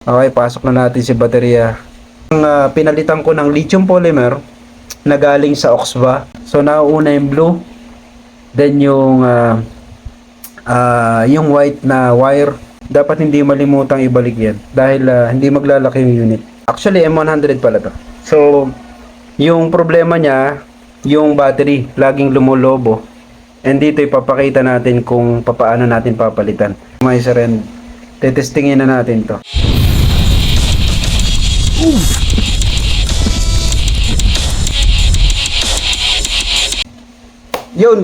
Okay, pasok na natin si baterya. Ang ah, pinalitan ko ng lithium polymer na galing sa Oxva. So nauuna yung blue, then yung ah, ah, yung white na wire. Dapat hindi malimutang ibalik yan dahil ah, hindi maglalaki yung unit. Actually M100 pala to. So yung problema niya, yung battery laging lumulobo. And dito ipapakita natin kung papaano natin papalitan. May and tetestingin na natin to. Yun,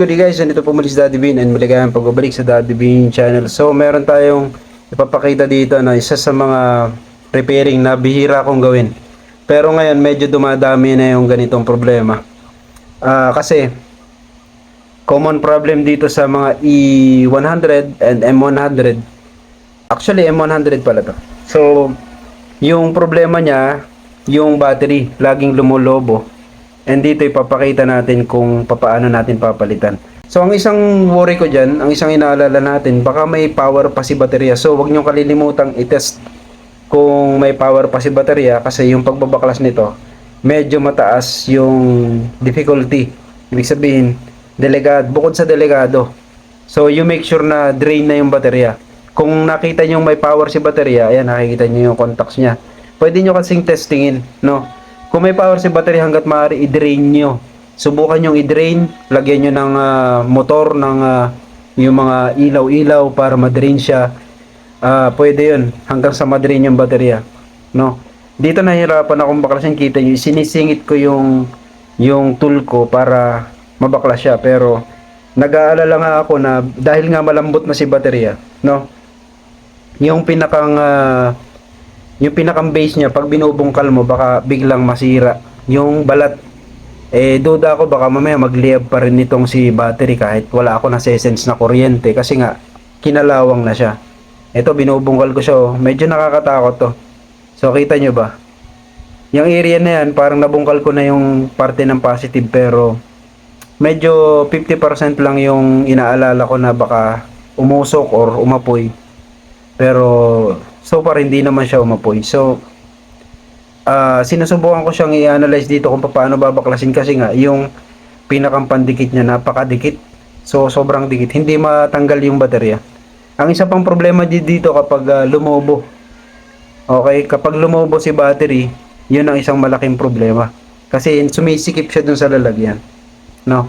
good day guys, nandito po muli si Daddy Bean and maligayang pagbabalik sa Daddy Bean channel. So, meron tayong ipapakita dito na isa sa mga repairing na bihira kong gawin. Pero ngayon, medyo dumadami na yung ganitong problema. Ah, kasi, common problem dito sa mga E100 and M100. Actually, M100 pala to. So, yung problema niya, yung battery, laging lumulobo. And dito ipapakita natin kung papaano natin papalitan. So ang isang worry ko dyan, ang isang inaalala natin, baka may power pa si baterya. So wag nyo kalilimutang i-test kung may power pa si baterya kasi yung pagbabaklas nito, medyo mataas yung difficulty. Ibig sabihin, delegado, bukod sa delegado. So you make sure na drain na yung baterya. Kung nakita nyo may power si baterya, ayan nakikita nyo yung contacts niya. Pwede nyo kasing testingin, no? Kung may power si battery hanggat maaari i-drain nyo. Subukan yung i-drain, lagyan nyo ng ah, motor ng ah, yung mga ilaw-ilaw para ma-drain siya. Ah, pwede yun hanggang sa ma-drain yung baterya, no? Dito nahirapan akong baklasin kita nyo, sinisingit ko yung yung tool ko para mabaklas siya pero nag-aalala nga ako na dahil nga malambot na si baterya, no? Yung pinakang ah, yung pinakang base niya pag binubungkal mo baka biglang masira. Yung balat eh duda ako baka mamaya magliyab pa rin nitong si battery kahit wala ako na sense na kuryente. Kasi nga kinalawang na siya. Ito binubungkal ko siya oh. medyo nakakatakot to so kita nyo ba? Yung area na yan parang nabungkal ko na yung parte ng positive pero medyo 50% lang yung inaalala ko na baka umusok or umapoy pero so far hindi naman siya umapoy. So ah sinusubukan ko siyang i-analyze dito kung paano babaklasin kasi nga yung pinakang pandikit niya napakadikit. So sobrang dikit, hindi matanggal yung baterya. Ang isa pang problema di- dito kapag ah, lumobo. Okay, kapag lumobo si battery, yun ang isang malaking problema. Kasi sumisikip siya dun sa lalagyan. No.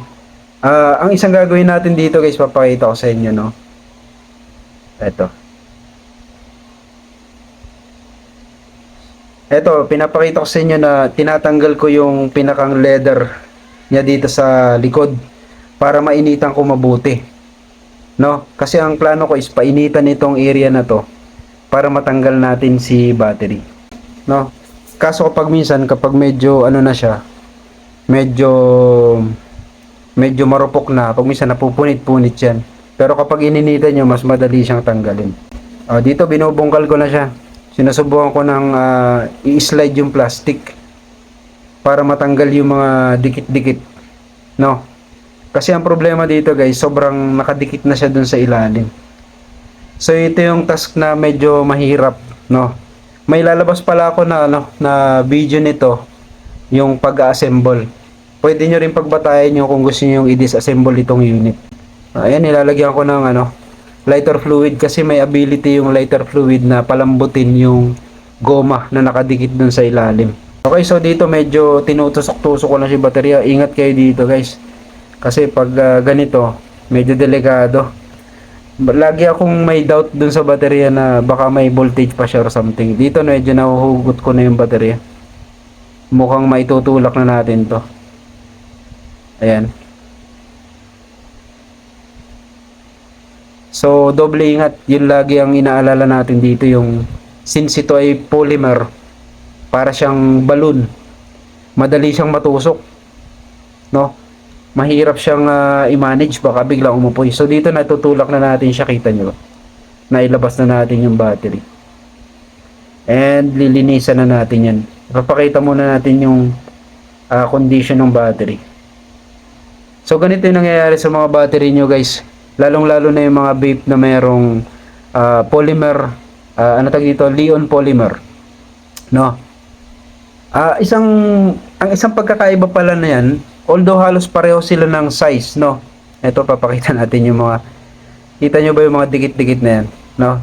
Ah, ang isang gagawin natin dito guys, papakita ko sa inyo, no. Ito. Eto, pinapakita ko sa inyo na tinatanggal ko yung pinakang leather niya dito sa likod para mainitan ko mabuti. No? Kasi ang plano ko is painitan itong area na to para matanggal natin si battery. No? Kaso kapag minsan kapag medyo ano na siya, medyo medyo marupok na, pag minsan napupunit-punit yan. Pero kapag ininitan nyo, mas madali siyang tanggalin. Ah, dito binubungkal ko na siya sinusubukan ko ng ah, i-slide yung plastic para matanggal yung mga dikit-dikit no? Kasi ang problema dito guys sobrang nakadikit na siya dun sa ilalim. So ito yung task na medyo mahirap no? May lalabas pala ako na ano na video nito yung pag-assemble. Pwede nyo rin pagbatayan nyo kung gusto nyo yung i-disassemble itong unit. Ayan nilalagyan ko ng ano lighter fluid kasi may ability yung lighter fluid na palambutin yung goma na nakadikit dun sa ilalim. Okay, so dito medyo tinutusok-tusok ko na si baterya. Ingat kayo dito, guys. Kasi pag ah, ganito, medyo delikado. Lagi akong may doubt dun sa baterya na baka may voltage pa siya or something. Dito medyo nahuhugot ko na yung baterya. Mukhang maitutulak na natin to. Ayan. So, doble ingat. Yun lagi ang inaalala natin dito yung since ito ay polymer, para siyang balloon. Madali siyang matusok. No? Mahirap siyang ah, i-manage baka biglang umupoy. So, dito natutulak na natin siya. Kita ba? Nailabas na natin yung battery. And lilinisan na natin yan. Papakita muna natin yung ah, condition ng battery. So, ganito yung nangyayari sa mga battery nyo guys lalong lalo na yung mga vape na mayroong ah, polymer ah, ano tag dito, Leon polymer. No? Ah, isang ang isang pagkakaiba pala na 'yan, although halos pareho sila ng size, no. Ito papakita natin yung mga Kita nyo ba yung mga dikit-dikit na yan, no?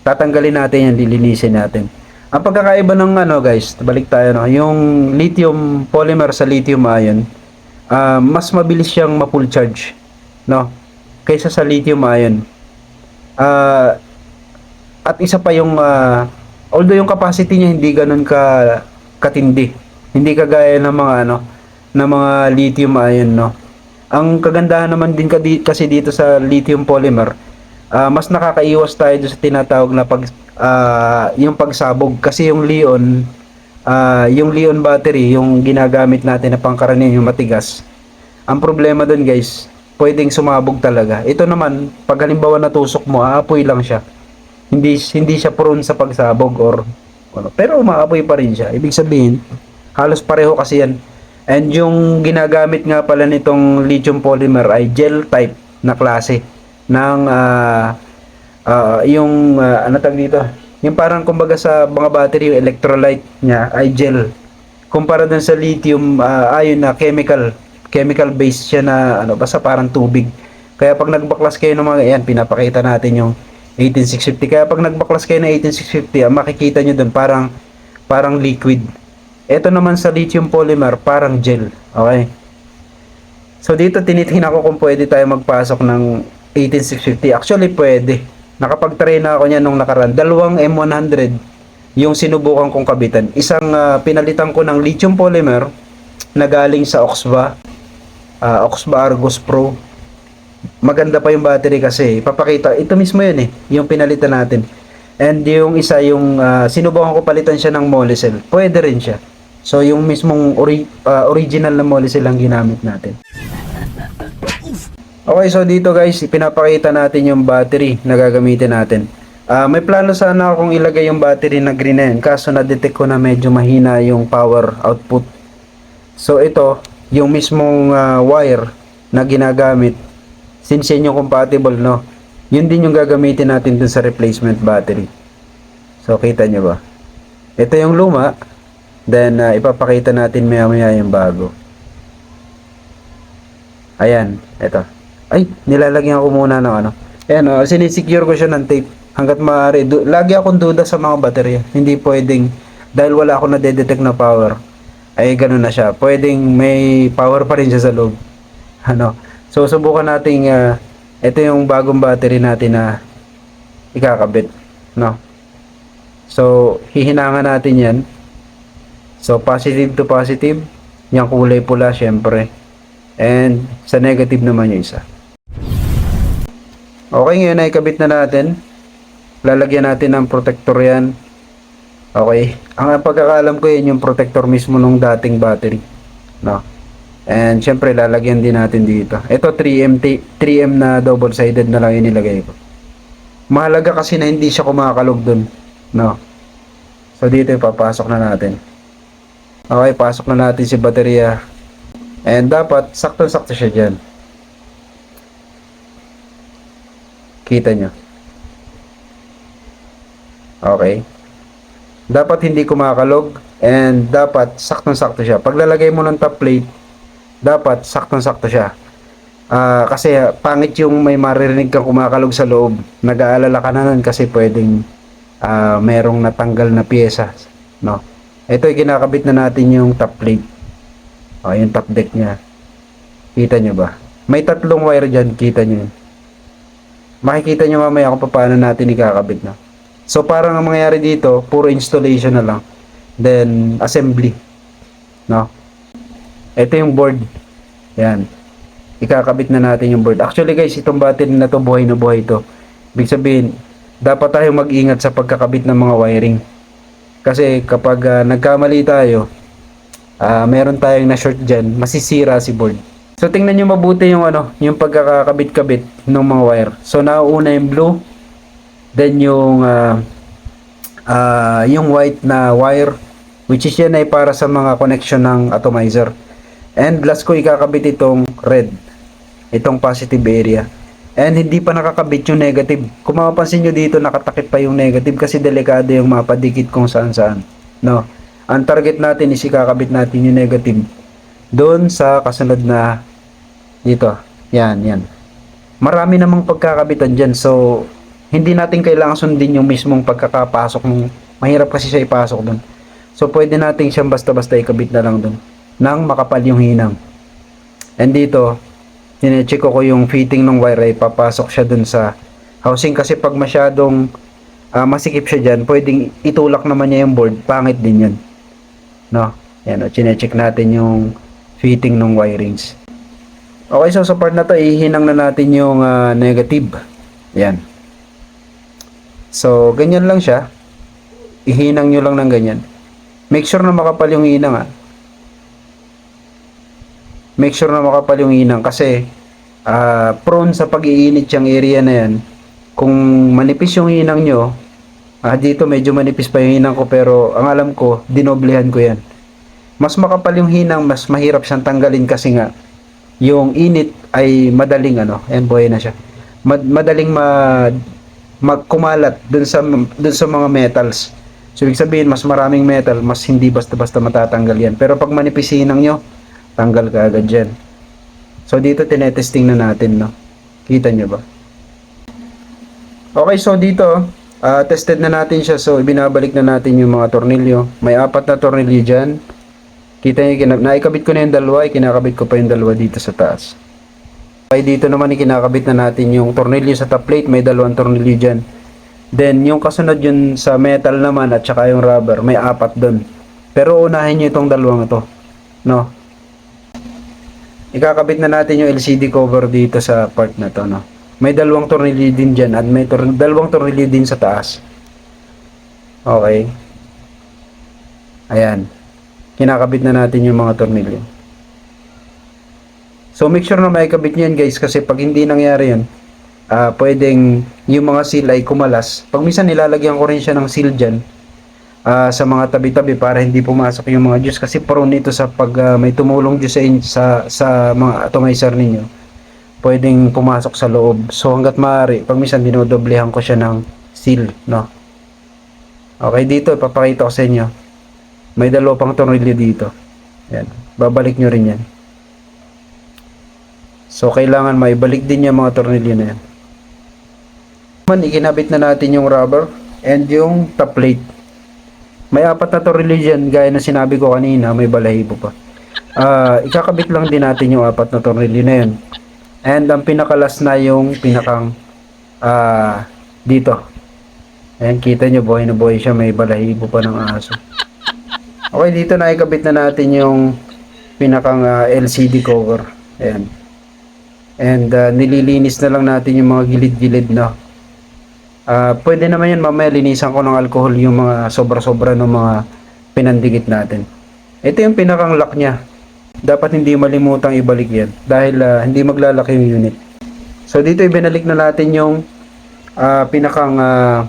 Tatanggalin natin yan, lilinisin natin. Ang pagkakaiba ng ano guys, balik tayo no, yung lithium polymer sa lithium ion, ah, mas mabilis siyang ma-full charge, no? Kaysa sa lithium ion. Ah, at isa pa yung ah, although yung capacity niya hindi ganoon ka katindi. Hindi kagaya ng mga ano ng mga lithium ion no. Ang kagandahan naman din kasi dito sa lithium polymer, ah, mas nakakaiwas tayo sa tinatawag na pag ah, yung pagsabog kasi yung Leon ah, yung Leon battery, yung ginagamit natin na pangkaraniwan yung matigas. Ang problema doon guys, pwedeng sumabog talaga. Ito naman, pag halimbawa natusok mo, aapoy lang siya. Hindi hindi siya prone sa pagsabog or ano. Pero umaapoy pa rin siya. Ibig sabihin, halos pareho kasi yan. And yung ginagamit nga pala nitong lithium polymer ay gel type na klase ng ah, ah, yung ah, ano tag dito yung parang kumbaga sa mga battery yung electrolyte niya ay gel kumpara dun sa lithium ah, ion na chemical chemical based siya na ano basta parang tubig kaya pag nagbaklas kayo ng mga yan pinapakita natin yung 18650 kaya pag nagbaklas kayo ng 18650 ang makikita nyo dun parang parang liquid ito naman sa lithium polymer, parang gel. Okay? So dito tinitingnan ko kung pwede tayo magpasok ng 18650. Actually pwede. Nakapag-try na ako niyan nung nakaraan. Dalawang M100 yung sinubukan kong kabitan. Isang ah, pinalitan ko ng lithium polymer na galing sa Oxba. Ah, Oxba Argos Pro. Maganda pa yung battery kasi. Papakita. Ito mismo yun eh. Yung pinalitan natin. And yung isa yung ah, sinubukan ko palitan siya ng Molicel. Pwede rin siya. So yung mismong ori- ah, original na Molicel ang ginamit natin. Okay, so dito guys, ipinapakita natin yung battery na gagamitin natin. Ah, may plano sana akong ilagay yung battery na green na yun, kaso na-detect ko na medyo mahina yung power output. So ito, yung mismong ah, wire na ginagamit, since yan yung compatible, no? Yun din yung gagamitin natin dun sa replacement battery. So kita nyo ba? Ito yung luma, then ah, ipapakita natin maya maya yung bago. Ayan, ito. Ay, nilalagyan ko muna ng ano. Ayan, oh, sinisecure ko siya ng tape. Hanggat maaari. Lagi akong duda sa mga baterya. Hindi pwedeng, dahil wala akong nade-detect na power, ay ganun na siya. Pwedeng may power pa rin siya sa loob. Ano? So, subukan nating, ah, ito yung bagong battery natin na ikakabit. No? So, hihinangan natin yan. So, positive to positive. Yung kulay pula, syempre. And sa negative naman yung isa. Okay, ngayon ay kabit na natin. Lalagyan natin ng protector yan. Okay. Ang pagkakalam ko yun yung protector mismo nung dating battery. No. And syempre lalagyan din natin dito. Ito 3M t- 3M na double-sided na lang yung nilagay ko. Mahalaga kasi na hindi siya kumakalog dun. No. So dito ipapasok na natin. Okay, pasok na natin si baterya. And dapat sakto-sakto siya dyan. Kita nyo. Okay. Dapat hindi kumakalog and dapat saktong-sakto siya. Pag lalagay mo ng top plate, dapat saktong-sakto siya. Ah, kasi pangit yung may maririnig kang kumakalog sa loob. Nag-aalala ka na nun kasi pwedeng ah, merong natanggal na pyesa, no? Ito ay kinakabit na natin yung top plate. Oh, yung top deck niya. Kita nyo ba? May tatlong wire dyan, kita nyo. Makikita nyo mamaya kung paano natin ikakabit na. So parang ang mangyayari dito, puro installation na lang. Then assembly. No? Ito yung board. Yan. Ikakabit na natin yung board. Actually guys, itong battery na to buhay na buhay to. Ibig sabihin, dapat tayo mag-ingat sa pagkakabit ng mga wiring. Kasi kapag ah, nagkamali tayo, ah meron tayong na short dyan, masisira si board. So tingnan nyo mabuti yung ano, yung pagkakakabit-kabit ng mga wire. So nauuna yung blue, then yung ah, ah, yung white na wire which is yan ay para sa mga connection ng atomizer. And last ko ikakabit itong red, itong positive area. And hindi pa nakakabit yung negative. Kung mapapansin nyo dito, nakatakip pa yung negative kasi delikado yung mapadikit kung saan saan. No? Ang target natin is ikakabit natin yung negative doon sa kasunod na dito. Yan, yan. Marami namang pagkakabitan dyan. So, hindi natin kailangan sundin yung mismong pagkakapasok ng mahirap kasi siya ipasok doon. So, pwede natin siyang basta-basta ikabit na lang doon nang makapal yung hinang. And dito, chinecheck ko yung fitting ng wire ay papasok siya dun sa housing kasi pag masyadong ah, masikip siya dyan, pwedeng itulak naman niya yung board, pangit din yun. No? Yan, o, chinecheck natin yung fitting ng wirings. Okay, so sa part na to, ihinang na natin yung ah, negative. Yan. So, ganyan lang siya. Ihinang nyo lang ng ganyan. Make sure na makapal yung hinang ah make sure na makapal yung inang kasi ah, prone sa pag-iinit yung area na yan. Kung manipis yung inang nyo, ah, dito medyo manipis pa yung inang ko pero ang alam ko, dinoblehan ko yan. Mas makapal yung hinang, mas mahirap siyang tanggalin kasi nga yung init ay madaling ano, ayan na siya. Mad- madaling ma magkumalat dun sa dun sa mga metals. So ibig sabihin mas maraming metal, mas hindi basta-basta matatanggal yan. Pero pag manipis yung inang nyo, tanggal ka agad dyan. So dito tinetesting na natin, no? Kita nyo ba? Okay, so dito, ah, tested na natin siya. So ibinabalik na natin yung mga tornilyo. May apat na tornilyo dyan. Kita nyo, naikabit ko na yung dalawa, ikinakabit ko pa yung dalawa dito sa taas. Okay, dito naman ikinakabit na natin yung tornilyo sa top plate, may dalawang tornilyo dyan. Then, yung kasunod yun sa metal naman at saka yung rubber, may apat doon. Pero unahin nyo itong dalawang ito. No? Ikakabit na natin yung LCD cover dito sa part na to, no? May dalawang tornilyo din dyan at may tor- dalawang tornilyo din sa taas. Okay. Ayan. Kinakabit na natin yung mga tornilyo. So make sure na maikabit nyo yan guys kasi pag hindi nangyari yun, ah pwedeng yung mga seal ay kumalas. Pag minsan nilalagyan ko rin siya ng seal dyan ah, sa mga tabi-tabi para hindi pumasok yung mga juice kasi prone ito sa pag ah, may tumulong juice sa, sa, sa mga atomizer ninyo pwedeng pumasok sa loob. So hanggat maaari, pag minsan dinodoblehan ko siya ng seal, no? Okay, dito ipapakita ko sa inyo. May dalawa pang tornilyo dito. Yan. Babalik nyo rin yan. So kailangan maibalik din yung mga tornilyo na yan. Man, ikinabit na natin yung rubber and yung top plate. May apat na tornilyo dyan, gaya na sinabi ko kanina, may balahibo pa. Ah, ikakabit lang din natin yung apat na tornilyo na yun. And ang pinakalas na yung pinakang ah dito. Ayan, kita nyo, buhay na buhay siya. May balahibo pa ng aso. Okay, dito na ikabit na natin yung pinakang ah, LCD cover. Ayan. And ah, nililinis na lang natin yung mga gilid-gilid na. Ah, pwede naman yan mamaya linisan ko ng alcohol yung mga sobra-sobra ng mga pinandikit natin. Ito yung pinakang lock niya. Dapat hindi malimutang ibalik yan dahil ah, hindi maglalaki yung unit. So dito ibinalik na natin yung ah, pinakang ah,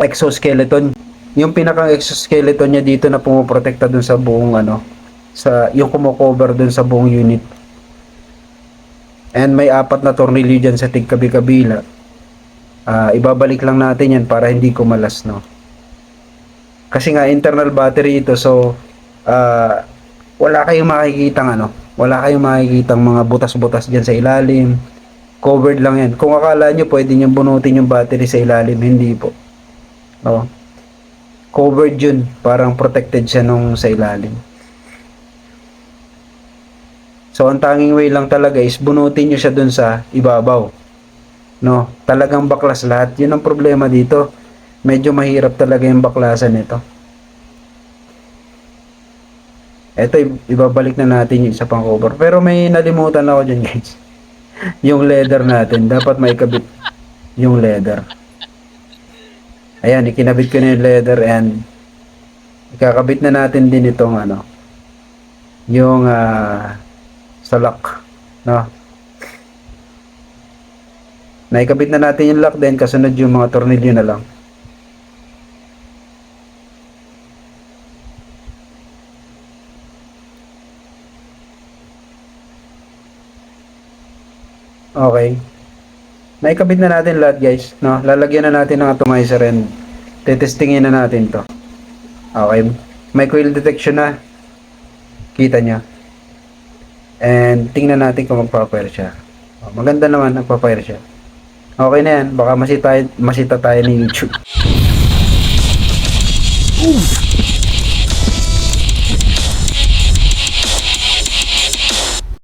exoskeleton. Yung pinakang exoskeleton niya dito na pumoprotekta dun sa buong ano, sa yung kumo-cover dun sa buong unit. And may apat na tornilyo dyan sa tigkabi-kabila. Ah, ibabalik lang natin yan para hindi kumalas, no? Kasi nga internal battery ito, so ah, wala kayong makikitang ano, wala kayong makikitang mga butas-butas diyan sa ilalim. Covered lang yan. Kung akala nyo pwede nyo bunutin yung battery sa ilalim, hindi po. Oh. Covered yun, parang protected siya nung sa ilalim. So ang tanging way lang talaga is bunutin nyo siya dun sa ibabaw. No, talagang baklas lahat. Yun ang problema dito. Medyo mahirap talaga yung baklasan nito. Ito, ibabalik na natin yung isa pang cover. Pero may nalimutan ako dyan guys. yung leather natin. Dapat may kabit yung leather. Ayan, ikinabit ko na yung leather and ikakabit na natin din itong ano, yung ah, sa lock. No? Naikabit na natin yung lock din kasunod yung mga tornilyo na lang. Okay. naikabit na natin lahat guys. No? Lalagyan na natin ng atomizer and tetestingin na natin to. Okay. May coil detection na. Kita nyo. And tingnan natin kung magpa-fire siya. Oh, maganda naman nagpa-fire siya. Okay na yan. Baka masita, masita tayo ni YouTube. Oof!